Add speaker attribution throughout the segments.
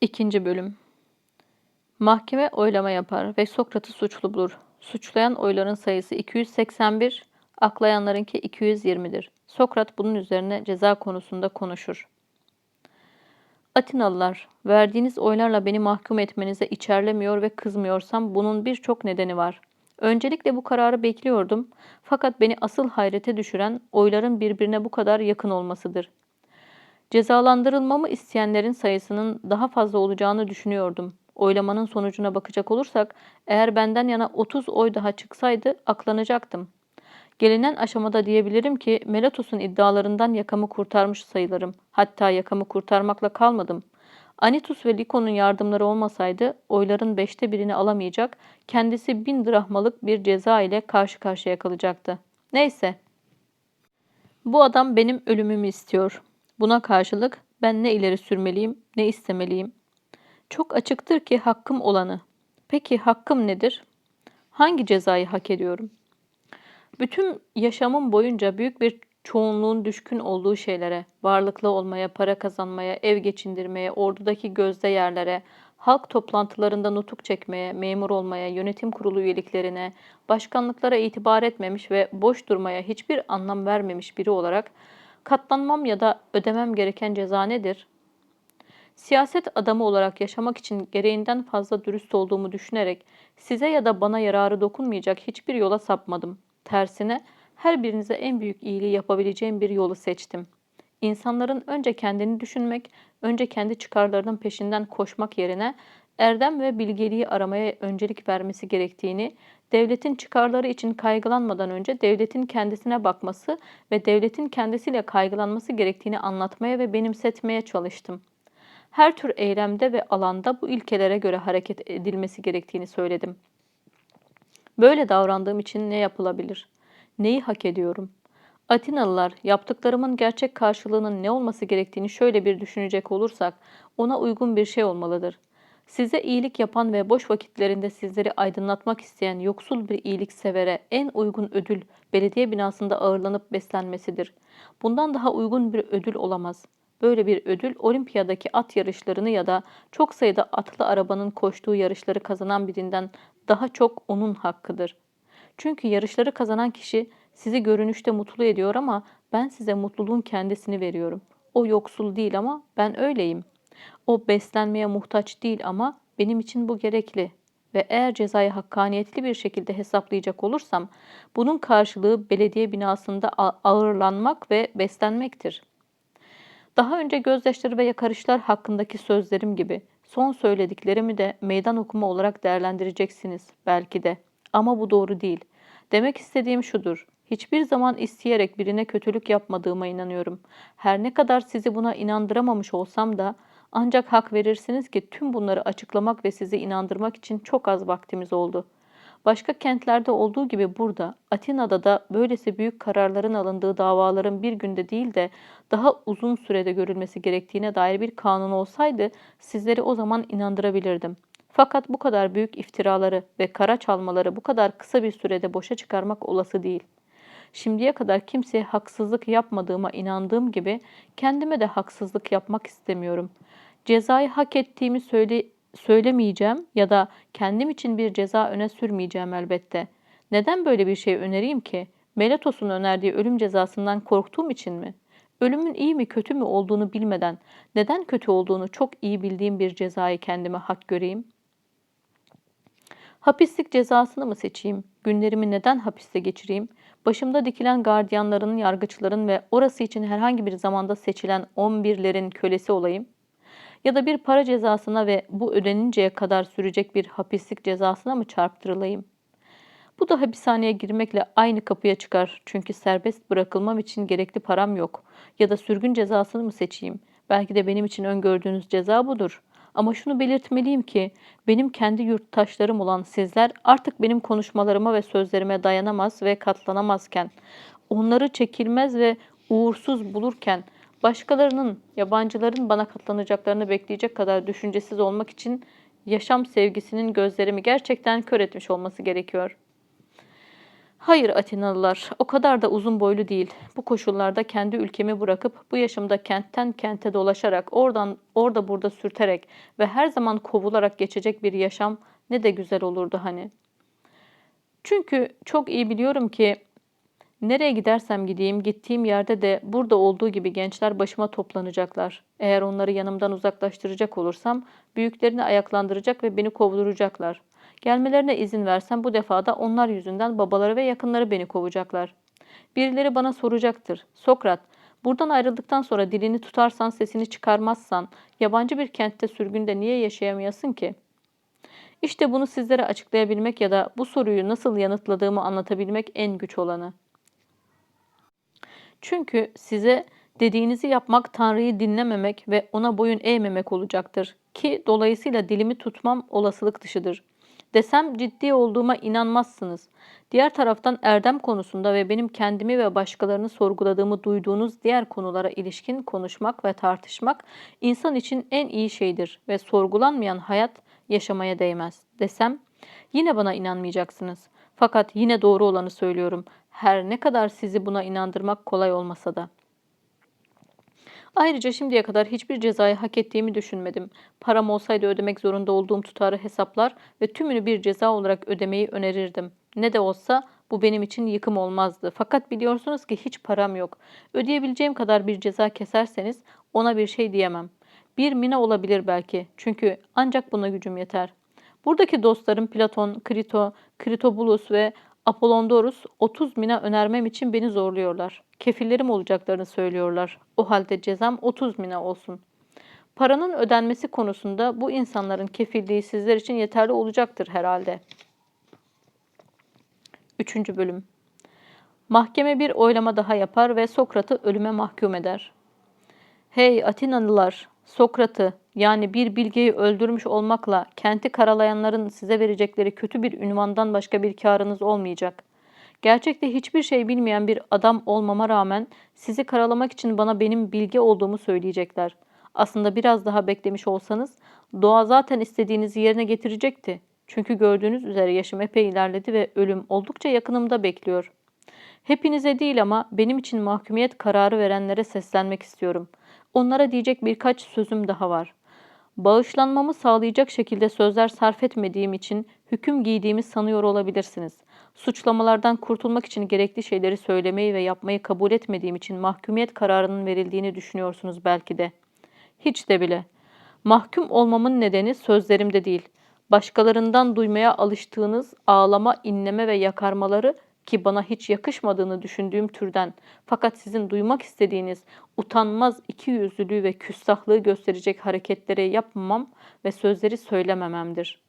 Speaker 1: İkinci bölüm. Mahkeme oylama yapar ve Sokrat'ı suçlu bulur. Suçlayan oyların sayısı 281, aklayanlarınki 220'dir. Sokrat bunun üzerine ceza konusunda konuşur. Atinalılar, verdiğiniz oylarla beni mahkum etmenize içerlemiyor ve kızmıyorsam bunun birçok nedeni var. Öncelikle bu kararı bekliyordum fakat beni asıl hayrete düşüren oyların birbirine bu kadar yakın olmasıdır. Cezalandırılmamı isteyenlerin sayısının daha fazla olacağını düşünüyordum. Oylamanın sonucuna bakacak olursak, eğer benden yana 30 oy daha çıksaydı aklanacaktım. Gelinen aşamada diyebilirim ki Melatos'un iddialarından yakamı kurtarmış sayılırım. Hatta yakamı kurtarmakla kalmadım. Anitus ve Liko'nun yardımları olmasaydı oyların beşte birini alamayacak, kendisi bin drahmalık bir ceza ile karşı karşıya kalacaktı. Neyse. Bu adam benim ölümümü istiyor. Buna karşılık ben ne ileri sürmeliyim, ne istemeliyim? Çok açıktır ki hakkım olanı. Peki hakkım nedir? Hangi cezayı hak ediyorum? Bütün yaşamım boyunca büyük bir çoğunluğun düşkün olduğu şeylere, varlıklı olmaya, para kazanmaya, ev geçindirmeye, ordudaki gözde yerlere, halk toplantılarında nutuk çekmeye, memur olmaya, yönetim kurulu üyeliklerine, başkanlıklara itibar etmemiş ve boş durmaya hiçbir anlam vermemiş biri olarak katlanmam ya da ödemem gereken ceza nedir? Siyaset adamı olarak yaşamak için gereğinden fazla dürüst olduğumu düşünerek size ya da bana yararı dokunmayacak hiçbir yola sapmadım. Tersine her birinize en büyük iyiliği yapabileceğim bir yolu seçtim. İnsanların önce kendini düşünmek, önce kendi çıkarlarının peşinden koşmak yerine erdem ve bilgeliği aramaya öncelik vermesi gerektiğini, devletin çıkarları için kaygılanmadan önce devletin kendisine bakması ve devletin kendisiyle kaygılanması gerektiğini anlatmaya ve benimsetmeye çalıştım. Her tür eylemde ve alanda bu ilkelere göre hareket edilmesi gerektiğini söyledim. Böyle davrandığım için ne yapılabilir? Neyi hak ediyorum? Atinalılar yaptıklarımın gerçek karşılığının ne olması gerektiğini şöyle bir düşünecek olursak ona uygun bir şey olmalıdır. Size iyilik yapan ve boş vakitlerinde sizleri aydınlatmak isteyen yoksul bir iyiliksevere en uygun ödül belediye binasında ağırlanıp beslenmesidir. Bundan daha uygun bir ödül olamaz. Böyle bir ödül olimpiyadaki at yarışlarını ya da çok sayıda atlı arabanın koştuğu yarışları kazanan birinden daha çok onun hakkıdır. Çünkü yarışları kazanan kişi sizi görünüşte mutlu ediyor ama ben size mutluluğun kendisini veriyorum. O yoksul değil ama ben öyleyim. O beslenmeye muhtaç değil ama benim için bu gerekli. Ve eğer cezayı hakkaniyetli bir şekilde hesaplayacak olursam bunun karşılığı belediye binasında ağırlanmak ve beslenmektir. Daha önce gözyaşları ve yakarışlar hakkındaki sözlerim gibi son söylediklerimi de meydan okuma olarak değerlendireceksiniz belki de. Ama bu doğru değil. Demek istediğim şudur. Hiçbir zaman isteyerek birine kötülük yapmadığıma inanıyorum. Her ne kadar sizi buna inandıramamış olsam da ancak hak verirsiniz ki tüm bunları açıklamak ve sizi inandırmak için çok az vaktimiz oldu. Başka kentlerde olduğu gibi burada, Atina'da da böylesi büyük kararların alındığı davaların bir günde değil de daha uzun sürede görülmesi gerektiğine dair bir kanun olsaydı sizleri o zaman inandırabilirdim. Fakat bu kadar büyük iftiraları ve kara çalmaları bu kadar kısa bir sürede boşa çıkarmak olası değil. Şimdiye kadar kimseye haksızlık yapmadığıma inandığım gibi kendime de haksızlık yapmak istemiyorum. Cezayı hak ettiğimi söyle, söylemeyeceğim ya da kendim için bir ceza öne sürmeyeceğim elbette. Neden böyle bir şey önereyim ki? Melatos'un önerdiği ölüm cezasından korktuğum için mi? Ölümün iyi mi kötü mü olduğunu bilmeden neden kötü olduğunu çok iyi bildiğim bir cezayı kendime hak göreyim? Hapislik cezasını mı seçeyim? Günlerimi neden hapiste geçireyim? Başımda dikilen gardiyanların, yargıçların ve orası için herhangi bir zamanda seçilen 11'lerin kölesi olayım? Ya da bir para cezasına ve bu ödeninceye kadar sürecek bir hapislik cezasına mı çarptırılayım? Bu da hapishaneye girmekle aynı kapıya çıkar çünkü serbest bırakılmam için gerekli param yok. Ya da sürgün cezasını mı seçeyim? Belki de benim için öngördüğünüz ceza budur. Ama şunu belirtmeliyim ki benim kendi yurttaşlarım olan sizler artık benim konuşmalarıma ve sözlerime dayanamaz ve katlanamazken, onları çekilmez ve uğursuz bulurken, başkalarının, yabancıların bana katlanacaklarını bekleyecek kadar düşüncesiz olmak için yaşam sevgisinin gözlerimi gerçekten kör etmiş olması gerekiyor. Hayır Atinalılar, o kadar da uzun boylu değil. Bu koşullarda kendi ülkemi bırakıp bu yaşımda kentten kente dolaşarak, oradan orada burada sürterek ve her zaman kovularak geçecek bir yaşam ne de güzel olurdu hani. Çünkü çok iyi biliyorum ki nereye gidersem gideyim, gittiğim yerde de burada olduğu gibi gençler başıma toplanacaklar. Eğer onları yanımdan uzaklaştıracak olursam büyüklerini ayaklandıracak ve beni kovduracaklar. Gelmelerine izin versem bu defa da onlar yüzünden babaları ve yakınları beni kovacaklar. Birileri bana soracaktır. Sokrat, buradan ayrıldıktan sonra dilini tutarsan, sesini çıkarmazsan, yabancı bir kentte sürgünde niye yaşayamayasın ki? İşte bunu sizlere açıklayabilmek ya da bu soruyu nasıl yanıtladığımı anlatabilmek en güç olanı. Çünkü size dediğinizi yapmak Tanrı'yı dinlememek ve ona boyun eğmemek olacaktır ki dolayısıyla dilimi tutmam olasılık dışıdır. Desem ciddi olduğuma inanmazsınız. Diğer taraftan erdem konusunda ve benim kendimi ve başkalarını sorguladığımı duyduğunuz diğer konulara ilişkin konuşmak ve tartışmak insan için en iyi şeydir ve sorgulanmayan hayat yaşamaya değmez desem yine bana inanmayacaksınız. Fakat yine doğru olanı söylüyorum. Her ne kadar sizi buna inandırmak kolay olmasa da. Ayrıca şimdiye kadar hiçbir cezayı hak ettiğimi düşünmedim. Param olsaydı ödemek zorunda olduğum tutarı hesaplar ve tümünü bir ceza olarak ödemeyi önerirdim. Ne de olsa bu benim için yıkım olmazdı. Fakat biliyorsunuz ki hiç param yok. Ödeyebileceğim kadar bir ceza keserseniz ona bir şey diyemem. Bir mina olabilir belki. Çünkü ancak buna gücüm yeter. Buradaki dostlarım Platon, Krito, Kritobulus ve Apollondorus 30 mina önermem için beni zorluyorlar. Kefillerim olacaklarını söylüyorlar. O halde cezam 30 mina olsun. Paranın ödenmesi konusunda bu insanların kefilliği sizler için yeterli olacaktır herhalde. 3. Bölüm Mahkeme bir oylama daha yapar ve Sokrat'ı ölüme mahkum eder. Hey Atinalılar! Sokrat'ı yani bir bilgeyi öldürmüş olmakla kenti karalayanların size verecekleri kötü bir ünvandan başka bir karınız olmayacak. Gerçekte hiçbir şey bilmeyen bir adam olmama rağmen sizi karalamak için bana benim bilge olduğumu söyleyecekler. Aslında biraz daha beklemiş olsanız doğa zaten istediğinizi yerine getirecekti. Çünkü gördüğünüz üzere yaşım epey ilerledi ve ölüm oldukça yakınımda bekliyor. Hepinize değil ama benim için mahkumiyet kararı verenlere seslenmek istiyorum. Onlara diyecek birkaç sözüm daha var. Bağışlanmamı sağlayacak şekilde sözler sarf etmediğim için hüküm giydiğimi sanıyor olabilirsiniz. Suçlamalardan kurtulmak için gerekli şeyleri söylemeyi ve yapmayı kabul etmediğim için mahkumiyet kararının verildiğini düşünüyorsunuz belki de. Hiç de bile. Mahkum olmamın nedeni sözlerimde değil. Başkalarından duymaya alıştığınız ağlama, inleme ve yakarmaları ki bana hiç yakışmadığını düşündüğüm türden fakat sizin duymak istediğiniz utanmaz ikiyüzlülüğü ve küstahlığı gösterecek hareketleri yapmamam ve sözleri söylemememdir.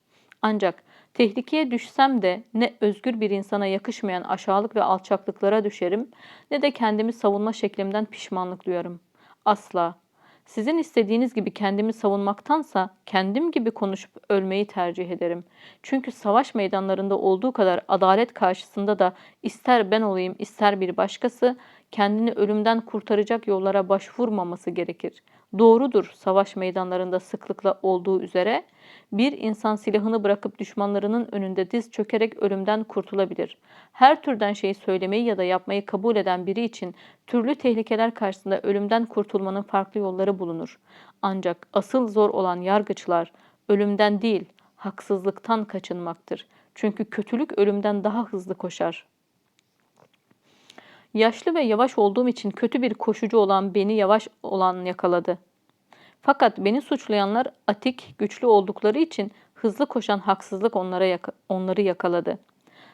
Speaker 1: Ancak tehlikeye düşsem de ne özgür bir insana yakışmayan aşağılık ve alçaklıklara düşerim ne de kendimi savunma şeklimden pişmanlık duyarım. Asla. Sizin istediğiniz gibi kendimi savunmaktansa kendim gibi konuşup ölmeyi tercih ederim. Çünkü savaş meydanlarında olduğu kadar adalet karşısında da ister ben olayım ister bir başkası kendini ölümden kurtaracak yollara başvurmaması gerekir. Doğrudur savaş meydanlarında sıklıkla olduğu üzere bir insan silahını bırakıp düşmanlarının önünde diz çökerek ölümden kurtulabilir. Her türden şeyi söylemeyi ya da yapmayı kabul eden biri için türlü tehlikeler karşısında ölümden kurtulmanın farklı yolları bulunur. Ancak asıl zor olan yargıçlar ölümden değil, haksızlıktan kaçınmaktır. Çünkü kötülük ölümden daha hızlı koşar. Yaşlı ve yavaş olduğum için kötü bir koşucu olan beni yavaş olan yakaladı. Fakat beni suçlayanlar atik, güçlü oldukları için hızlı koşan haksızlık onlara yaka onları yakaladı.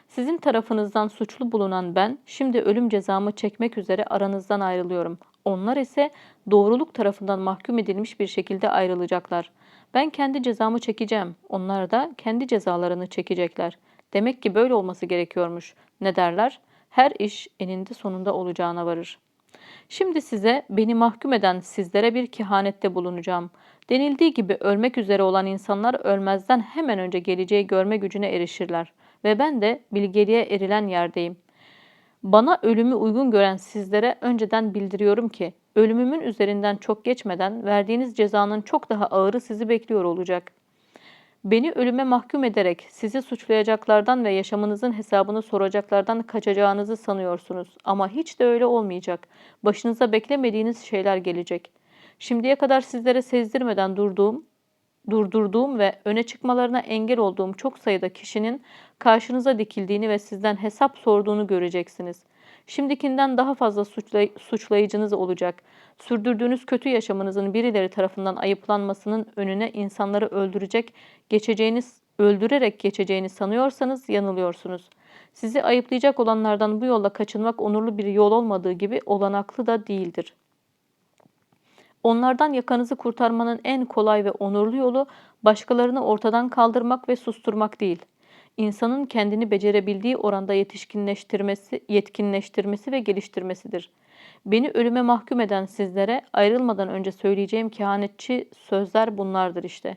Speaker 1: Sizin tarafınızdan suçlu bulunan ben şimdi ölüm cezamı çekmek üzere aranızdan ayrılıyorum. Onlar ise doğruluk tarafından mahkum edilmiş bir şekilde ayrılacaklar. Ben kendi cezamı çekeceğim. Onlar da kendi cezalarını çekecekler. Demek ki böyle olması gerekiyormuş. Ne derler? Her iş eninde sonunda olacağına varır. Şimdi size beni mahkum eden sizlere bir kehanette bulunacağım. Denildiği gibi ölmek üzere olan insanlar ölmezden hemen önce geleceği görme gücüne erişirler. Ve ben de bilgeliğe erilen yerdeyim. Bana ölümü uygun gören sizlere önceden bildiriyorum ki ölümümün üzerinden çok geçmeden verdiğiniz cezanın çok daha ağırı sizi bekliyor olacak. Beni ölüme mahkum ederek sizi suçlayacaklardan ve yaşamınızın hesabını soracaklardan kaçacağınızı sanıyorsunuz. Ama hiç de öyle olmayacak. Başınıza beklemediğiniz şeyler gelecek. Şimdiye kadar sizlere sezdirmeden durduğum, durdurduğum ve öne çıkmalarına engel olduğum çok sayıda kişinin karşınıza dikildiğini ve sizden hesap sorduğunu göreceksiniz. Şimdikinden daha fazla suçlay- suçlayıcınız olacak. Sürdürdüğünüz kötü yaşamınızın birileri tarafından ayıplanmasının önüne insanları öldürecek, geçeceğiniz öldürerek geçeceğini sanıyorsanız yanılıyorsunuz. Sizi ayıplayacak olanlardan bu yolla kaçınmak onurlu bir yol olmadığı gibi olanaklı da değildir. Onlardan yakanızı kurtarmanın en kolay ve onurlu yolu başkalarını ortadan kaldırmak ve susturmak değil. İnsanın kendini becerebildiği oranda yetişkinleştirmesi, yetkinleştirmesi ve geliştirmesidir. Beni ölüme mahkum eden sizlere ayrılmadan önce söyleyeceğim kehanetçi sözler bunlardır işte.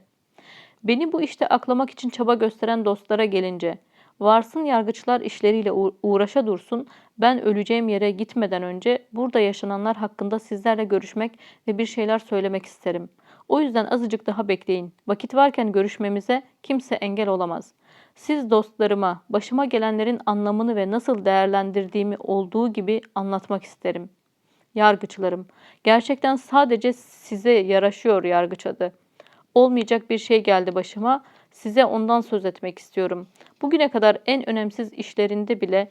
Speaker 1: Beni bu işte aklamak için çaba gösteren dostlara gelince, varsın yargıçlar işleriyle uğ- uğraşa dursun, ben öleceğim yere gitmeden önce burada yaşananlar hakkında sizlerle görüşmek ve bir şeyler söylemek isterim. O yüzden azıcık daha bekleyin. Vakit varken görüşmemize kimse engel olamaz. Siz dostlarıma başıma gelenlerin anlamını ve nasıl değerlendirdiğimi olduğu gibi anlatmak isterim. Yargıçlarım, gerçekten sadece size yaraşıyor yargıç adı. Olmayacak bir şey geldi başıma. Size ondan söz etmek istiyorum. Bugüne kadar en önemsiz işlerinde bile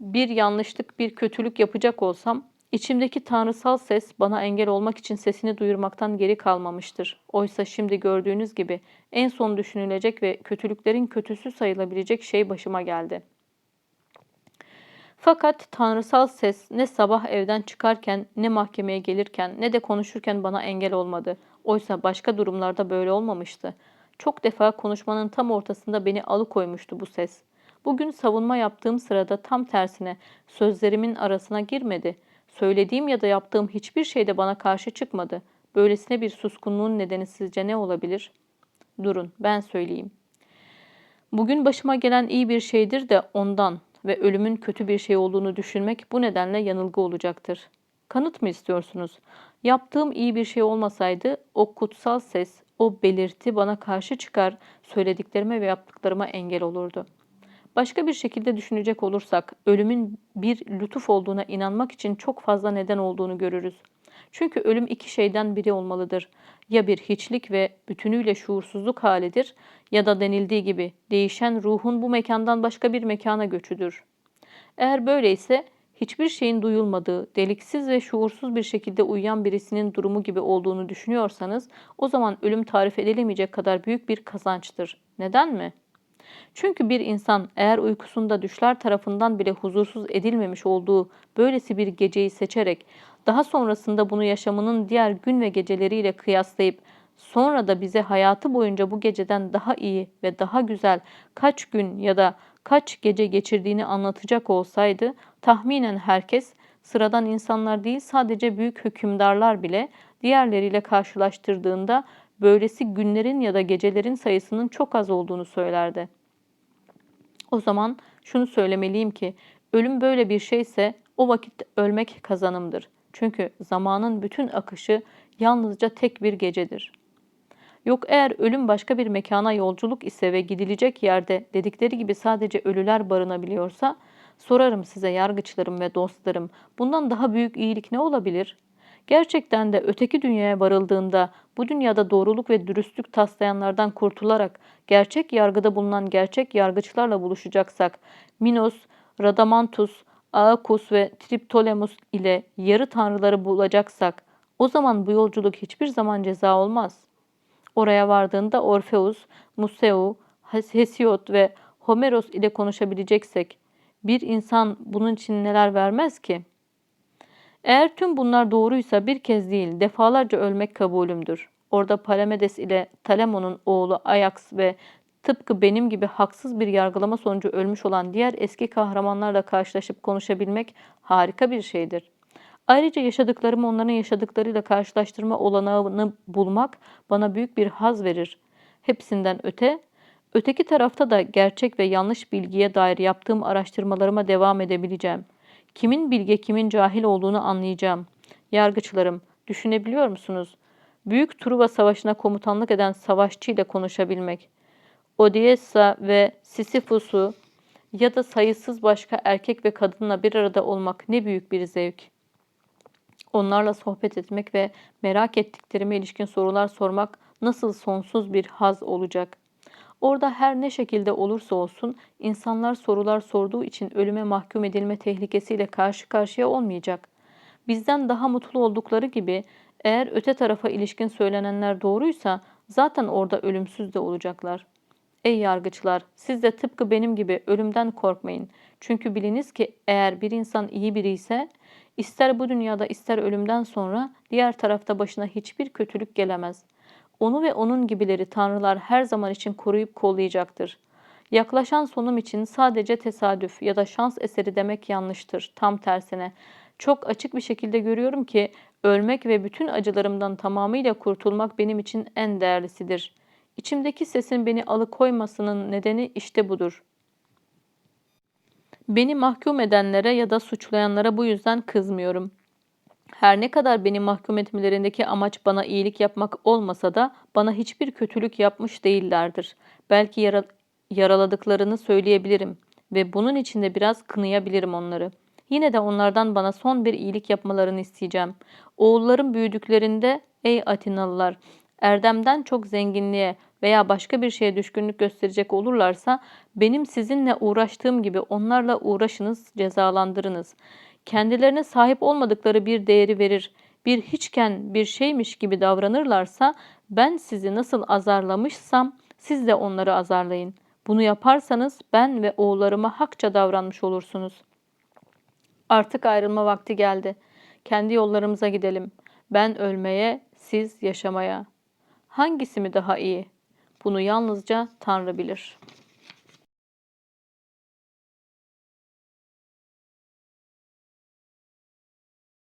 Speaker 1: bir yanlışlık, bir kötülük yapacak olsam, içimdeki tanrısal ses bana engel olmak için sesini duyurmaktan geri kalmamıştır. Oysa şimdi gördüğünüz gibi en son düşünülecek ve kötülüklerin kötüsü sayılabilecek şey başıma geldi. Fakat tanrısal ses ne sabah evden çıkarken, ne mahkemeye gelirken, ne de konuşurken bana engel olmadı. Oysa başka durumlarda böyle olmamıştı. Çok defa konuşmanın tam ortasında beni alıkoymuştu bu ses. Bugün savunma yaptığım sırada tam tersine sözlerimin arasına girmedi. Söylediğim ya da yaptığım hiçbir şey de bana karşı çıkmadı. Böylesine bir suskunluğun nedeni sizce ne olabilir? Durun, ben söyleyeyim. Bugün başıma gelen iyi bir şeydir de ondan ve ölümün kötü bir şey olduğunu düşünmek bu nedenle yanılgı olacaktır. Kanıt mı istiyorsunuz? Yaptığım iyi bir şey olmasaydı o kutsal ses, o belirti bana karşı çıkar, söylediklerime ve yaptıklarıma engel olurdu. Başka bir şekilde düşünecek olursak ölümün bir lütuf olduğuna inanmak için çok fazla neden olduğunu görürüz. Çünkü ölüm iki şeyden biri olmalıdır. Ya bir hiçlik ve bütünüyle şuursuzluk halidir ya da denildiği gibi değişen ruhun bu mekandan başka bir mekana göçüdür. Eğer böyleyse hiçbir şeyin duyulmadığı, deliksiz ve şuursuz bir şekilde uyuyan birisinin durumu gibi olduğunu düşünüyorsanız o zaman ölüm tarif edilemeyecek kadar büyük bir kazançtır. Neden mi? Çünkü bir insan eğer uykusunda düşler tarafından bile huzursuz edilmemiş olduğu böylesi bir geceyi seçerek daha sonrasında bunu yaşamının diğer gün ve geceleriyle kıyaslayıp sonra da bize hayatı boyunca bu geceden daha iyi ve daha güzel kaç gün ya da kaç gece geçirdiğini anlatacak olsaydı tahminen herkes sıradan insanlar değil sadece büyük hükümdarlar bile diğerleriyle karşılaştırdığında böylesi günlerin ya da gecelerin sayısının çok az olduğunu söylerdi. O zaman şunu söylemeliyim ki ölüm böyle bir şeyse o vakit ölmek kazanımdır. Çünkü zamanın bütün akışı yalnızca tek bir gecedir. Yok eğer ölüm başka bir mekana yolculuk ise ve gidilecek yerde dedikleri gibi sadece ölüler barınabiliyorsa sorarım size yargıçlarım ve dostlarım bundan daha büyük iyilik ne olabilir? Gerçekten de öteki dünyaya varıldığında bu dünyada doğruluk ve dürüstlük taslayanlardan kurtularak gerçek yargıda bulunan gerçek yargıçlarla buluşacaksak Minos, Radamantus, Aekus ve Triptolemus ile yarı tanrıları bulacaksak o zaman bu yolculuk hiçbir zaman ceza olmaz. Oraya vardığında Orfeus, Museu, Hesiod ve Homeros ile konuşabileceksek bir insan bunun için neler vermez ki? Eğer tüm bunlar doğruysa bir kez değil defalarca ölmek kabulümdür. Orada Palamedes ile Talamon'un oğlu Ajax ve tıpkı benim gibi haksız bir yargılama sonucu ölmüş olan diğer eski kahramanlarla karşılaşıp konuşabilmek harika bir şeydir. Ayrıca yaşadıklarımı onların yaşadıklarıyla karşılaştırma olanağını bulmak bana büyük bir haz verir. Hepsinden öte, öteki tarafta da gerçek ve yanlış bilgiye dair yaptığım araştırmalarıma devam edebileceğim. Kimin bilge kimin cahil olduğunu anlayacağım. Yargıçlarım, düşünebiliyor musunuz? Büyük Truva Savaşı'na komutanlık eden savaşçı ile konuşabilmek. Odysseus'a ve Sisyphus'u ya da sayısız başka erkek ve kadınla bir arada olmak ne büyük bir zevk. Onlarla sohbet etmek ve merak ettiklerime ilişkin sorular sormak nasıl sonsuz bir haz olacak. Orada her ne şekilde olursa olsun insanlar sorular sorduğu için ölüme mahkum edilme tehlikesiyle karşı karşıya olmayacak. Bizden daha mutlu oldukları gibi eğer öte tarafa ilişkin söylenenler doğruysa zaten orada ölümsüz de olacaklar. Ey yargıçlar, siz de tıpkı benim gibi ölümden korkmayın. Çünkü biliniz ki eğer bir insan iyi biri ise ister bu dünyada ister ölümden sonra diğer tarafta başına hiçbir kötülük gelemez. Onu ve onun gibileri tanrılar her zaman için koruyup kollayacaktır. Yaklaşan sonum için sadece tesadüf ya da şans eseri demek yanlıştır. Tam tersine. Çok açık bir şekilde görüyorum ki ölmek ve bütün acılarımdan tamamıyla kurtulmak benim için en değerlisidir. İçimdeki sesin beni alıkoymasının nedeni işte budur. Beni mahkum edenlere ya da suçlayanlara bu yüzden kızmıyorum. Her ne kadar beni mahkum etmelerindeki amaç bana iyilik yapmak olmasa da bana hiçbir kötülük yapmış değillerdir. Belki yara- yaraladıklarını söyleyebilirim ve bunun için de biraz kınayabilirim onları. Yine de onlardan bana son bir iyilik yapmalarını isteyeceğim. Oğullarım büyüdüklerinde ey Atinalılar, erdemden çok zenginliğe veya başka bir şeye düşkünlük gösterecek olurlarsa benim sizinle uğraştığım gibi onlarla uğraşınız, cezalandırınız. Kendilerine sahip olmadıkları bir değeri verir, bir hiçken bir şeymiş gibi davranırlarsa ben sizi nasıl azarlamışsam siz de onları azarlayın. Bunu yaparsanız ben ve oğullarıma hakça davranmış olursunuz. Artık ayrılma vakti geldi. Kendi yollarımıza gidelim. Ben ölmeye, siz yaşamaya. Hangisi mi daha iyi? Bunu yalnızca Tanrı bilir.''